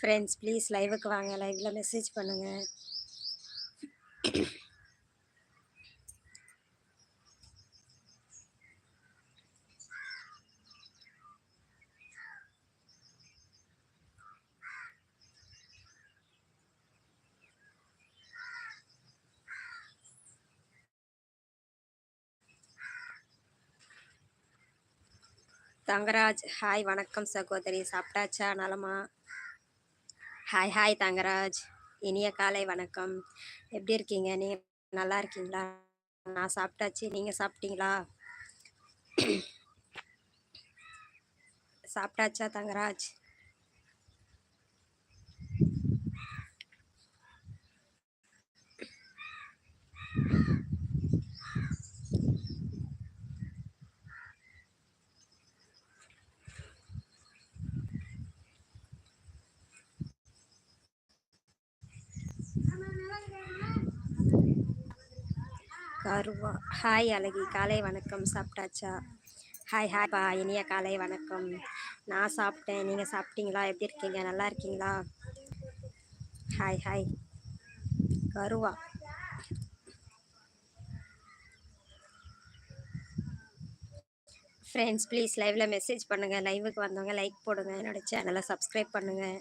Friends please லைவுக்கு வாங்க. லைவ்ல மெசேஜ் பண்ணுங்க. தங்கராஜ் ஹாய் வணக்கம் சகோதரி. சாப்பிட்டாச்சா? நலமா? ஹாய் ஹாய் தங்கராஜ் இனிய காலை வணக்கம். எப்படி இருக்கீங்க? நீங்கள் நல்லா இருக்கீங்களா? நான் சாப்பிட்டாச்சு. நீங்கள் சாப்பிட்டீங்களா? சாப்பிட்டாச்சா தங்கராஜ்? கருவா ஹாய் அழகி. காலை வணக்கம். சாப்பிட்டாச்சா? ஹாய் ஹாய் பா. இனிய காலை வணக்கம். நான் சாப்பிட்டேன். நீங்கள் சாப்பிட்டீங்களா? எப்படி இருக்கீங்க? நல்லா இருக்கீங்களா? ஹாய் ஹாய் கருவா ஃப்ரெண்ட்ஸ் ப்ளீஸ் லைவில் மெசேஜ் பண்ணுங்கள் லைவுக்கு வந்தவங்க லைக் போடுங்க. என்னோட சேனலை சப்ஸ்கிரைப் பண்ணுங்கள்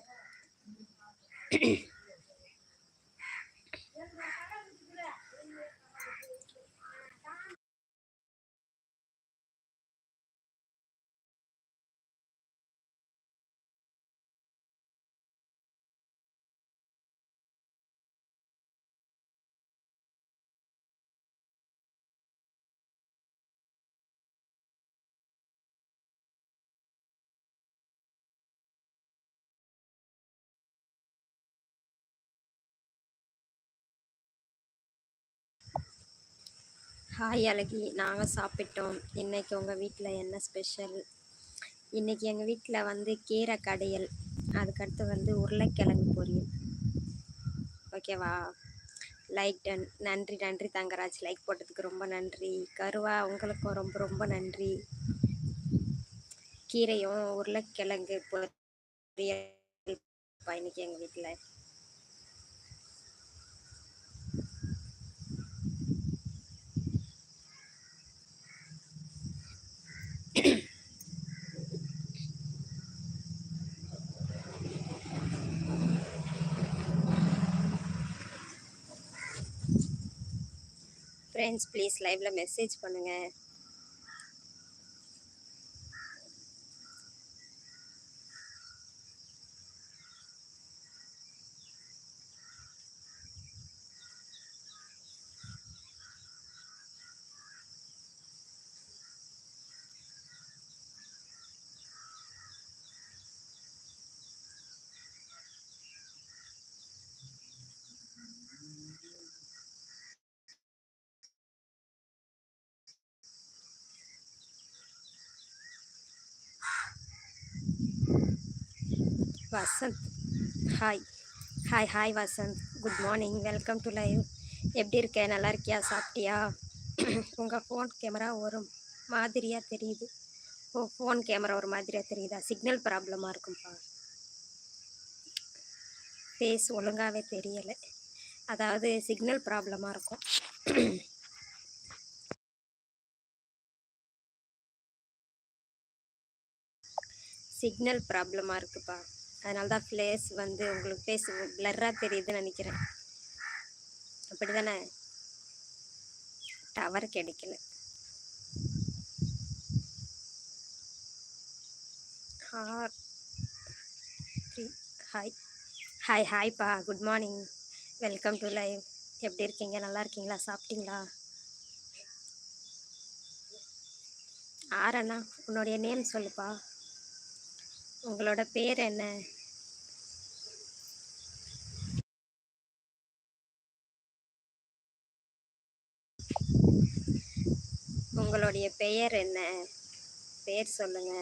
ஹாய் அழகி. நாங்கள் சாப்பிட்டோம். இன்றைக்கி உங்கள் வீட்டில் என்ன ஸ்பெஷல் இன்றைக்கி எங்கள் வீட்டில் வந்து கீரை கடையல். அதுக்கடுத்து வந்து உருளைக்கிழங்கு பொரியல். ஓகேவா லைக் டன் நன்றி நன்றி தங்கராஜ். லைக் போட்டதுக்கு ரொம்ப நன்றி. கருவா உங்களுக்கும் ரொம்ப ரொம்ப நன்றி. கீரையும் உருளைக்கிழங்கு பொரியல் இன்னைக்கு எங்கள் வீட்டில் ஃப்ரெண்ட்ஸ் ப்ளீஸ் லைவ்ல மெசேஜ் பண்ணுங்கள் Vasanth. Hi hi hi Vasanth. Good morning welcome to live எப்படி இருக்க? நல்லா இருக்கியா? சாப்பிட்டியா? உங்கள் ஃபோன் கேமரா ஒரு மாதிரியாக தெரியுது. ஓ ஃபோன் கேமரா ஒரு மாதிரியாக தெரியுதா? சிக்னல் ப்ராப்ளமாக இருக்கும்ப்பா ஃபேஸ் ஒழுங்காகவே தெரியலை. அதாவது சிக்னல் ப்ராப்ளமாக இருக்கும். சிக்னல் ப்ராப்ளமாக இருக்குப்பா. அதனால தான் ஃபேஸ் வந்து உங்களுக்கு ஃபேஸ் பிளர்ராக தெரியுதுன்னு நினைக்கிறேன். அப்படி தானே டவர் கிடைக்கல hi hi ஹாய்ப்பா good morning welcome to live எப்படி இருக்கீங்க? நல்லா இருக்கீங்களா? சாப்பிட்டீங்களா? ஆரண்ணா உன்னுடைய நேம் சொல்லுப்பா. உங்களோட பேர் என்ன? உங்களுடைய பெயர் என்ன? பேர் சொல்லுங்க.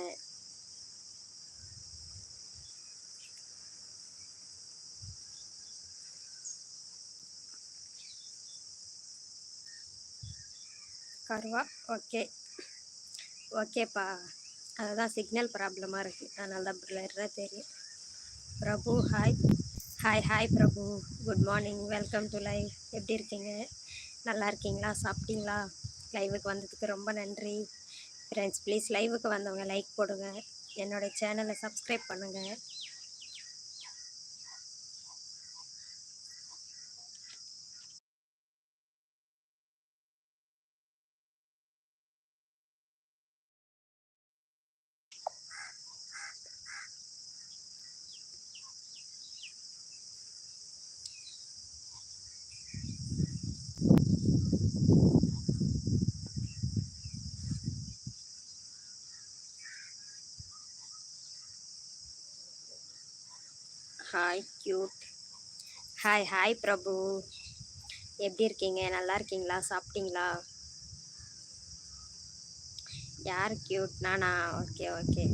கருவா. ஓகே. ஓகேப்பா. அதுதான் சிக்னல் ப்ராப்ளமாக இருக்குது அதனால தான் பிளராக தெரியும். Prabhu hi hi hi Prabhu. Good morning welcome to live எப்படி இருக்கீங்க? நல்லா இருக்கீங்களா? சாப்பிட்டீங்களா? லைவுக்கு வந்ததுக்கு ரொம்ப நன்றி. ஃப்ரெண்ட்ஸ் ப்ளீஸ் லைவுக்கு வந்தவங்க லைக் போடுங்க. என்னோட சேனலை சப்ஸ்கிரைப் பண்ணுங்கள் hi cute hi hi Prabhu எப்படி இருக்கீங்க? நல்லா இருக்கீங்களா? சாப்பிட்டீங்களா? யார் க்யூட் நானா? ஓகே ஓகே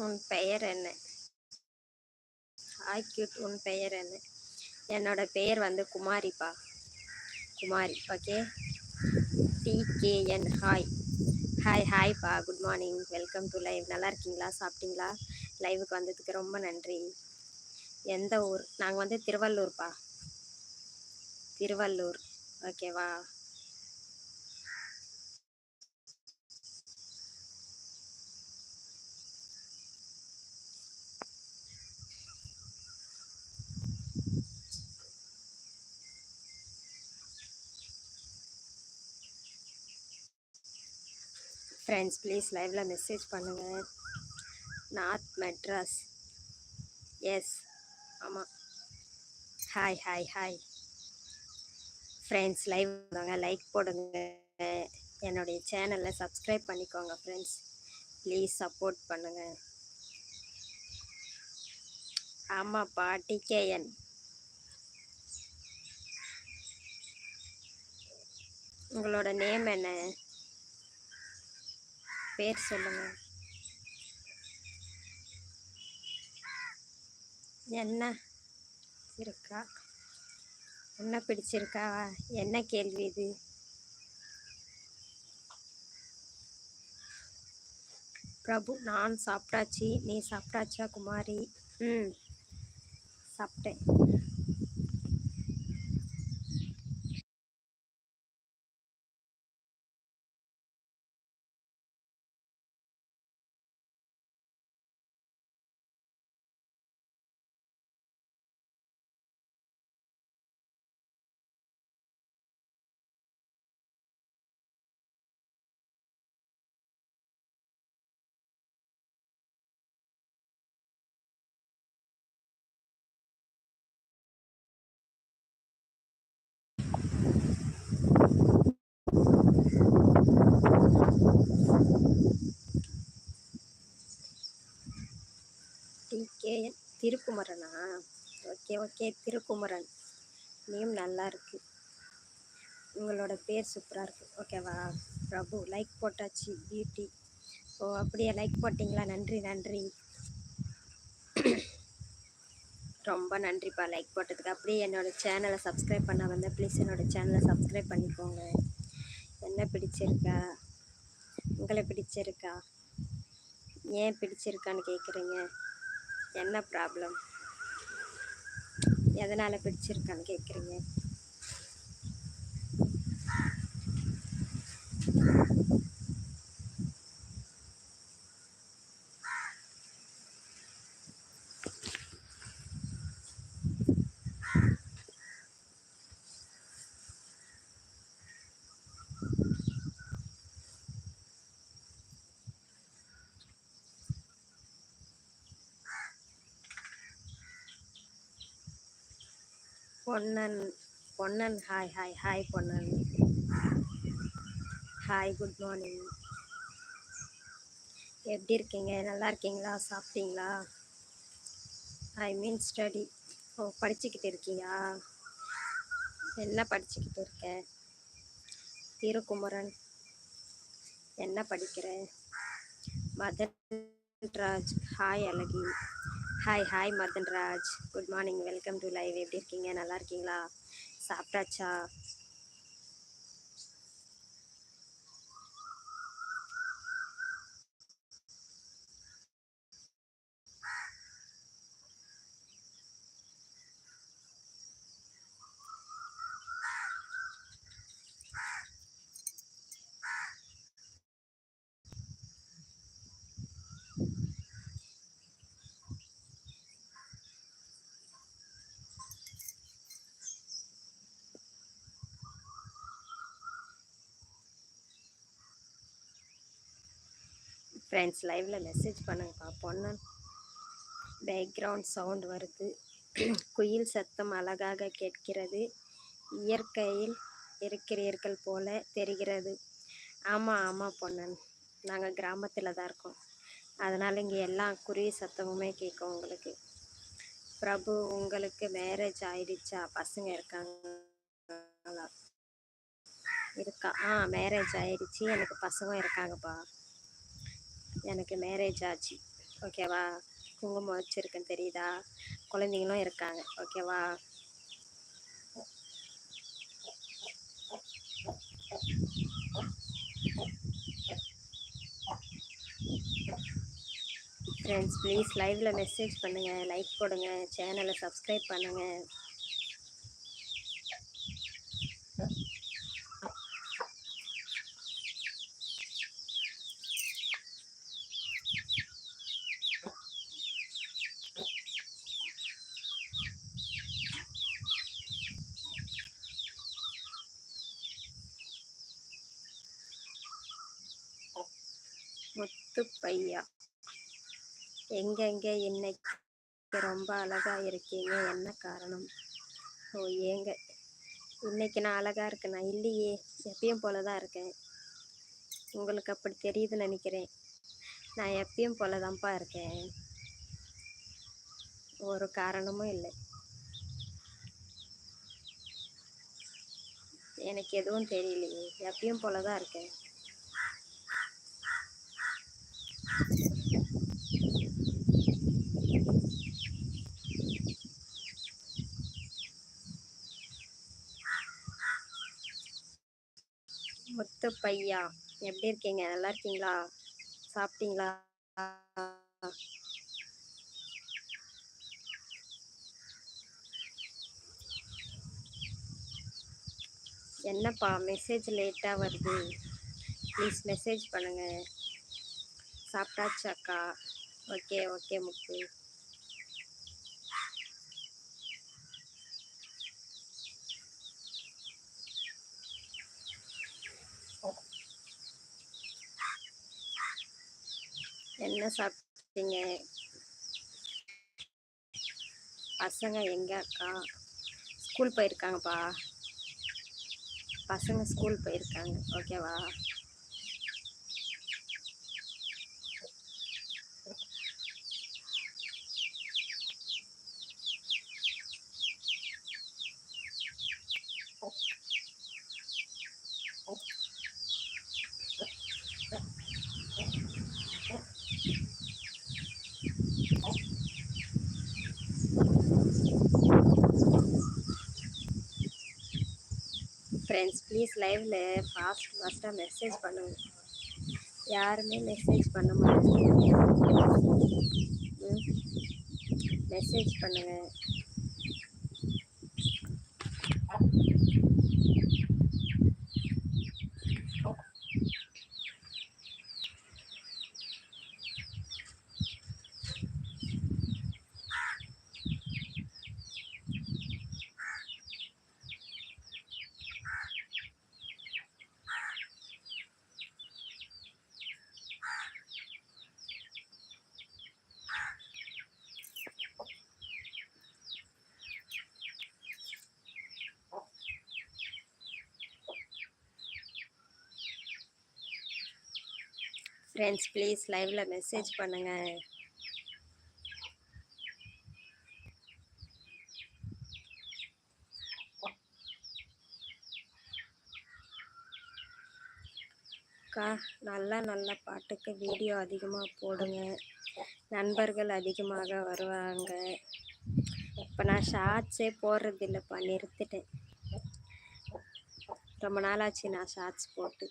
உன் பெயர் என்ன? ஹாய் கியூட் உன் பெயர் என்ன? என்னோட பெயர் வந்து குமாரிப்பா. Kumari okay TKN hi hi ஹாய்ப்பா good morning welcome to live நல்லா இருக்கீங்களா? சாப்பிட்டீங்களா? லைவுக்கு வந்ததுக்கு ரொம்ப நன்றி. எந்த ஊர்? நாங்கள் வந்து திருவள்ளூர்ப்பா திருவள்ளூர். ஓகேவா ஃப்ரெண்ட்ஸ் ப்ளீஸ் லைவில் மெசேஜ் பண்ணுங்கள் நார்த் மெட்ராஸ் எஸ் ஆமாம் hi hi hi friends live வாங்க லைக் போடுங்க. என்னுடைய சேனலை சப்ஸ்கிரைப் பண்ணிக்கோங்க ஃப்ரெண்ட்ஸ் ப்ளீஸ் சப்போர்ட் பண்ணுங்கள் ஆமாப்பா டிகேஎன் உங்களோட நேம் என்ன? பேர் சொல்லுங்க. என்ன? இருக்கா என்ன பிடிச்சிருக்கா? என்ன கேள்வி இது? பிரபு நான் சாப்பிட்டாச்சு நீ சாப்பிட்டாச்சா குமாரி? ம் சாப்பிட்டேன். TK திருக்குமரனா? Okay okay. Thirukumaran. Name நல்லா இருக்கு. உங்களோட பேர் சூப்பராக இருக்கு. ஓகேவா? பிரபு லைக் போட்டாச்சு. பியூட்டி ஓ அப்படியே? லைக் போட்டிங்களா? நன்றி நன்றி. ரொம்ப நன்றிப்பா. லைக் போட்டதுக்கு. அப்படியே என்னோட சேனலை சப்ஸ்கிரைப் பண்ண வந்தேன் ப்ளீஸ் என்னோட சேனலை சப்ஸ்கிரைப் பண்ணிக்கோங்க. என்ன பிடிச்சிருக்கா? உங்களை பிடிச்சிருக்கா? ஏன் பிடிச்சிருக்கான்னு கேட்குறீங்க என்ன ப்ராப்ளம் எதனால் பிடிச்சிருக்கான்னு கேட்குறீங்க Ponnan Ponnan hi hi hi Ponnan. Hi good morning எப்படி இருக்கீங்க? நல்லா இருக்கீங்களா? சாப்பிட்டீங்களா? ஐ மீன் ஸ்டடி ஓ படிச்சுக்கிட்டு இருக்கீங்களா என்ன படிச்சுக்கிட்டு இருக்க? திருக்குமரன். என்ன படிக்கிற? மதன் ராஜ் ஹாய் அழகி. Hi hi Madanraj good morning welcome to live எப்படி இருக்கீங்க? நல்லா இருக்கீங்களா? சாப்பிட்டாச்சா? ஃப்ரெண்ட்ஸ் லைவில் மெசேஜ் பண்ணுங்கப்பா பொண்ணன் பேக்ரவுண்ட் சவுண்ட் வருது. குயில் சத்தம் அழகாக கேட்கிறது. இயற்கையில் இருக்கிறீர்கள் போல தெரிகிறது. ஆமாம் ஆமாம் பொண்ணன் நாங்கள் கிராமத்தில் தான் இருக்கோம். அதனால் இங்கே எல்லா குருவி சத்தமுமே கேட்கும் உங்களுக்கு. பிரபு உங்களுக்கு மேரேஜ் ஆயிடுச்சா? பசங்க இருக்காங்களா? இருக்கா? ஆ மேரேஜ் ஆயிடுச்சு. எனக்கு பசங்க இருக்காங்கப்பா. எனக்கு மேரேஜ் ஆச்சு. ஓகேவா குங்குமம் வச்சுருக்கேன் தெரியுதா? குழந்தைங்களும் இருக்காங்க. ஓகேவா ஃப்ரெண்ட்ஸ் ப்ளீஸ் லைவில் மெசேஜ் பண்ணுங்கள் லைக் போடுங்க சேனலை சப்ஸ்கிரைப் பண்ணுங்கள் முத்து பையா எங்கெங்க இன்னைக்கு ரொம்ப அழகாக இருக்கீங்க? என்ன காரணம்? ஓ ஏங்க. இன்னைக்கு நான் அழகாக இருக்கேனா? இல்லையே. எப்பயும் போல தான் இருக்கேன். உங்களுக்கு அப்படி தெரியுதுன்னு நினைக்கிறேன். நான் எப்பயும் போல தான்ப்பா இருக்கேன். ஒரு காரணமும் இல்லை. எனக்கு எதுவும் தெரியலையே. எப்பயும் போல தான் இருக்கேன். முத்து பையா? எப்படி இருக்கீங்க? நல்லா இருக்கீங்களா? சாப்பிட்டீங்களா? என்னப்பா மெசேஜ் லேட்டாக வருது? ப்ளீஸ் மெசேஜ் பண்ணுங்கள் சாப்பிட்டாச்சாக்கா? ஓகே ஓகே முத்து. என்ன சாப்பிட்டீங்க பசங்க எங்க அக்கா? ஸ்கூல் போயிருக்காங்கப்பா. பசங்க ஸ்கூல் போயிருக்காங்க. ஓகேவா ஃப்ரெண்ட்ஸ் ப்ளீஸ் லைவ்ல ஃபாஸ்ட் ஃபாஸ்ட்டாக மெசேஜ் பண்ணுவேன் யாருமே மெசேஜ் பண்ண மாட்டேங்க. மெசேஜ் பண்ணுவேன் ஃப்ரெண்ட்ஸ் ப்ளீஸ் லைவில் மெசேஜ் பண்ணுங்கள் அக்கா நல்ல நல்ல பாட்டுக்கு வீடியோ அதிகமாக போடுங்க. நண்பர்கள் அதிகமாக வருவாங்க. இப்போ நான் ஷார்ட்ஸே போடுறது இல்லைப்பா நிறுத்திட்டேன். ரொம்ப நாளாச்சு நான் ஷார்ட்ஸ் போட்டு.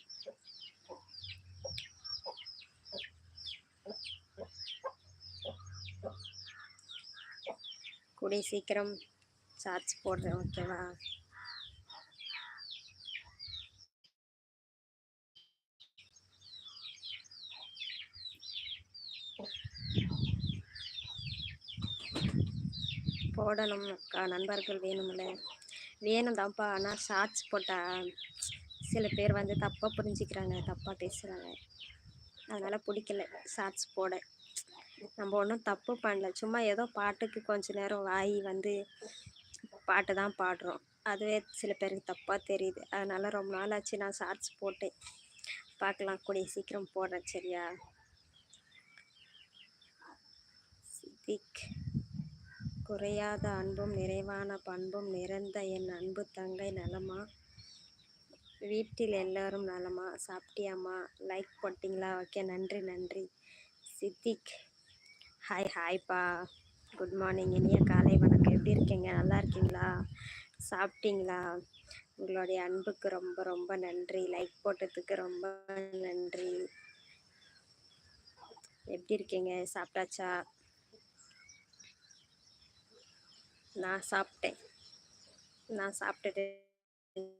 கூடிய சீக்கிரம் சார்ஜ் போடுறேன் ஓகேவா போடணும் அக்கா நண்பர்கள் வேணும்ல. வேணும் தான்ப்பா ஆனால் ஷார்ட்ஸ் போட்டால் சில பேர் வந்து தப்பாக புரிஞ்சுக்கிறாங்க தப்பாக பேசுகிறாங்க அதனால் பிடிக்கல ஷார்ட்ஸ் போட. நம்ம ஒன்றும் தப்பு பண்ணல. சும்மா ஏதோ பாட்டுக்கு கொஞ்ச நேரம் வாய் வந்து பாட்டு தான் பாடுறோம். அதுவே சில பேருக்கு தப்பாக தெரியுது. அதனால் ரொம்ப நாள் ஆச்சு. நான் ஷார்ட்ஸ் போட்டேன். பார்க்கலாம். கூடிய சீக்கிரம் போடுறேன். சரியா? சித்திக் குறையாத அன்பும் நிறைவான பண்பும் நிறைந்த என் அன்பு தங்கை நலமா? வீட்டில் எல்லோரும் நலமா? சாப்பிட்டியாம்மா? லைக் போட்டிங்களா? ஓகே நன்றி நன்றி. சித்திக் ஹாய் ஹாய்ப்பா குட் மார்னிங் இனிய காலை வணக்கம். எப்படி இருக்கீங்க? நல்லா இருக்கீங்களா? சாப்பிட்டீங்களா? உங்களுடைய அன்புக்கு ரொம்ப ரொம்ப நன்றி. லைக் போட்டதுக்கு ரொம்ப நன்றி. எப்படி இருக்கீங்க? சாப்பிட்டாச்சா? நான் சாப்பிட்டேன். நான் சாப்பிட்டுட்டு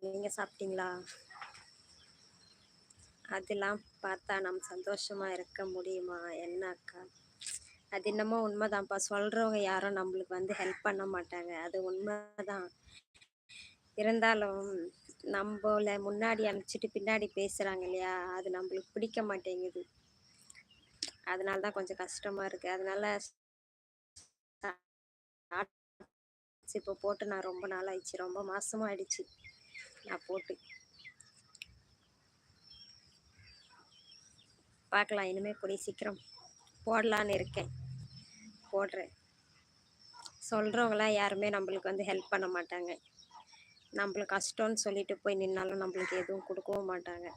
நீங்கள் சாப்பிட்டீங்களா? அதெல்லாம் பார்த்தா நம்ம சந்தோஷமாக இருக்க முடியுமா? என்ன அக்கா? அது என்னமோ உண்மைதான்ப்பா. சொல்கிறவங்க யாரும் நம்மளுக்கு வந்து ஹெல்ப் பண்ண மாட்டாங்க. அது உண்மைதான். இருந்தாலும் நம்மள முன்னாடி அனுப்பிச்சிட்டு பின்னாடி பேசுகிறாங்க இல்லையா? அது நம்மளுக்கு பிடிக்க மாட்டேங்குது. அதனால தான் கொஞ்சம் கஷ்டமாக இருக்குது அதனால இப்போ போட்டு நான் ரொம்ப நாள் ஆயிடுச்சு. ரொம்ப மாசமும் ஆயிடுச்சு. நான் போட்டு. பார்க்கலாம். இனிமேல் கூடிய சீக்கிரம். போடலான்னு இருக்கேன். போடுறேன். சொல்கிறவங்களாம் யாருமே நம்மளுக்கு வந்து ஹெல்ப் பண்ண மாட்டாங்க. நம்மளுக்கு கஷ்டம்னு சொல்லிட்டு போய் நின்னாலும் நம்மளுக்கு எதுவும் கொடுக்கவும் மாட்டாங்க.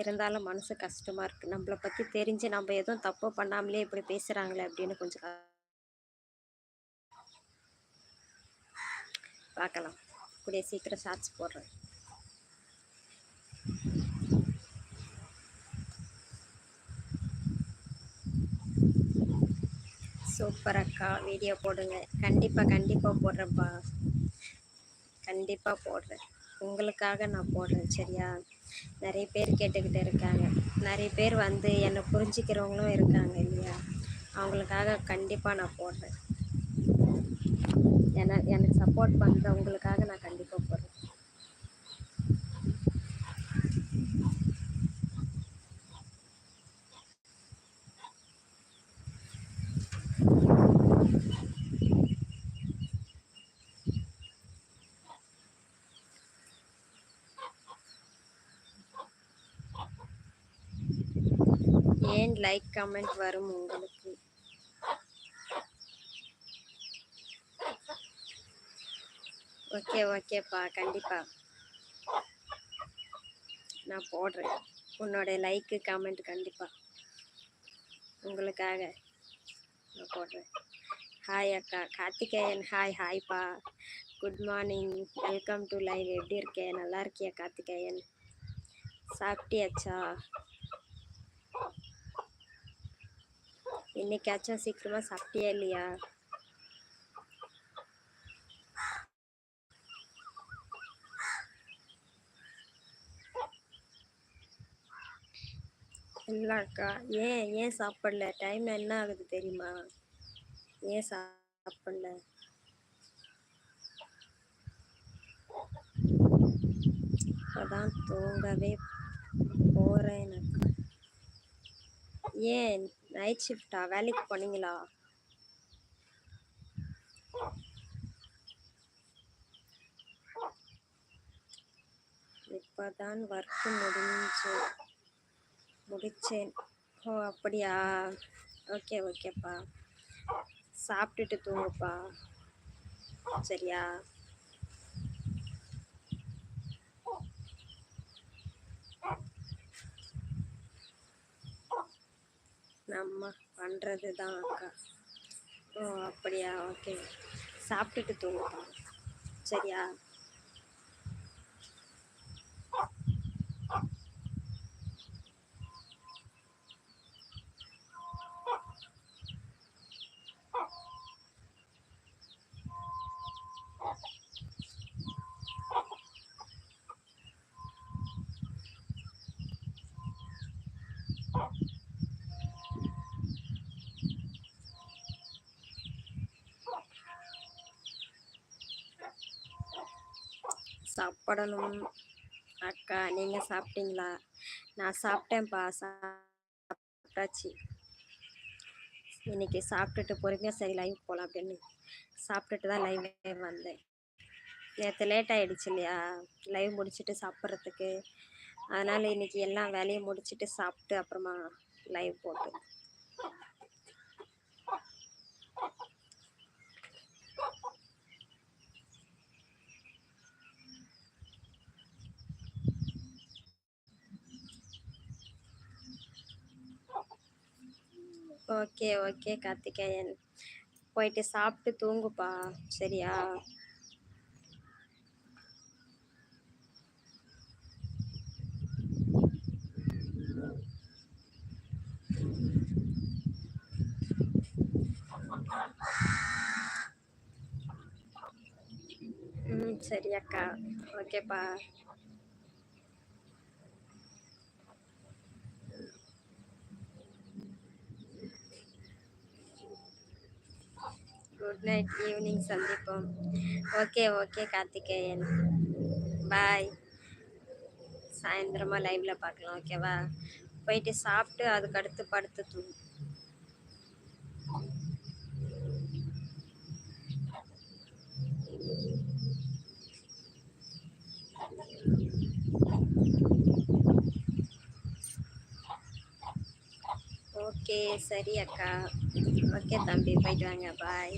இருந்தாலும் மனசு கஷ்டமாக இருக்குது நம்மளை பற்றி தெரிஞ்சு நம்ம எதுவும் தப்பு பண்ணாமலே இப்படி பேசுகிறாங்களே அப்படின்னு கொஞ்சம் பார்க்கலாம். கூடிய சீக்கிரம் ஷார்ட்ஸ் போடுறேன். சூப்பர் அக்கா வீடியோ போடுங்க. கண்டிப்பாக கண்டிப்பாக போடுறேன்ப்பா. கண்டிப்பாக போடுறேன். உங்களுக்காக நான் போடுறேன் சரியா? நிறைய பேர் கேட்டுக்கிட்டு இருக்காங்க. நிறைய பேர் வந்து என்னை புரிஞ்சுக்கிறவங்களும் இருக்காங்க இல்லையா? அவங்களுக்காக கண்டிப்பாக நான் போடுறேன். என எனக்கு சப்போர்ட் பண்ணுறவங்களுக்காக நான் கண்டிப்பாக போடுறேன் ஏன் லைக் கமெண்ட் வரும் உங்களுக்கு. ஓகே ஓகேப்பா கண்டிப்பாக நான் போடுறேன். உன்னோட லைக்கு கமெண்ட் கண்டிப்பாக உங்களுக்காக நான் போடுறேன். ஹாய் அக்கா Karthikeyan hi ஹாய்ப்பா good morning welcome to live எப்படி இருக்கேன் நல்லா இருக்கியா கார்த்திகேயன்? சாப்பிட்டியாச்சா? இன்னைக்காச்சும் சீக்கிரமாக சாப்பிட்டியா இல்லையா? இல்லைக்கா ஏன் ஏன் சாப்பிடல? டைம் என்ன ஆகுது தெரியுமா? ஏன் சாப்பிடல? இப்போதான் தூங்கவே போகிறேன் அக்கா. ஏன் நைட் ஷிஃப்டா வேலைக்கு போனீங்களா? இப்போதான் ஒர்க் முடிஞ்சு முடிச்சேன். ஓ அப்படியா? ஓகே ஓகேப்பா சாப்பிட்டுட்டு தூங்குப்பா. சரியா? நம்ம பண்ணுறது தான் அக்கா. ஓ அப்படியா? ஓகே. சாப்பிட்டுட்டு தூங்குப்பா சரியா? சாப்பிடணும். அக்கா நீங்கள் சாப்பிட்டீங்களா? நான் சாப்பிட்டேன்ப்பா சாப்பிட்டாச்சு. இன்னைக்கு சாப்பிட்டுட்டு பொறுமையாக சரி லைவ் போகலாம் அப்படின்னு சாப்பிட்டுட்டு தான் லைவ்லே வந்தேன். நேற்று லேட் ஆகிடுச்சு இல்லையா? லைவ் முடிச்சுட்டு சாப்பிட்றதுக்கு. அதனால் இன்னைக்கு எல்லா வேலையும் முடிச்சுட்டு சாப்பிட்டு அப்புறமா லைவ் போட்டு ஓகே ஓகே கார்த்திகேயன். போயிட்டு சாப்பிட்டு தூங்குப்பா. சரியா? ம் சரி அக்கா. ஓகேப்பா. குட் நைட் ஈவினிங் சந்திப்போம். Okay okay Karthikeyan. பாய். சாயந்தரமாக லைவில் பார்க்கலாம் ஓகேவா போயிட்டு சாப்பிட்டு அதுக்கடுத்து படுத்து தூ ஓகே சரி அக்கா. ஓகே தம்பி போயிட்டு வாங்க பாய்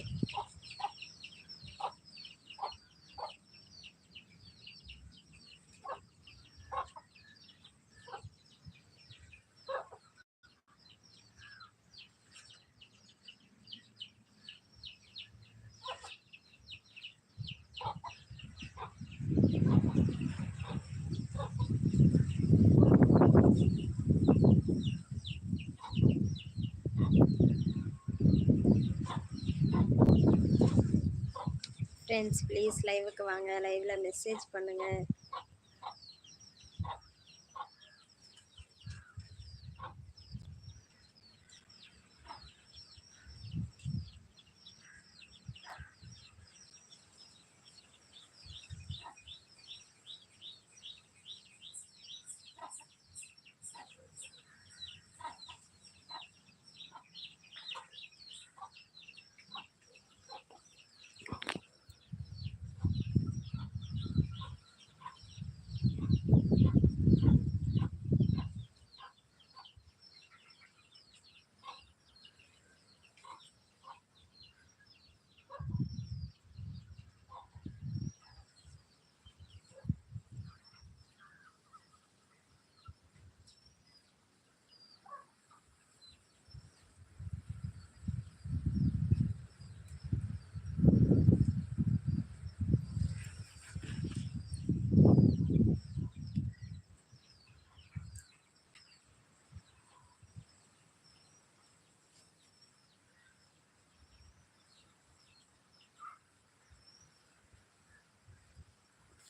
ஃப்ரெண்ட்ஸ் ப்ளீஸ் லைவுக்கு வாங்க லைவில் மெசேஜ் பண்ணுங்கள்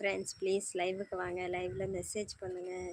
ஃப்ரெண்ட்ஸ் ப்ளீஸ் லைவுக்கு வாங்க. லைவில் மெசேஜ் பண்ணுங்கள்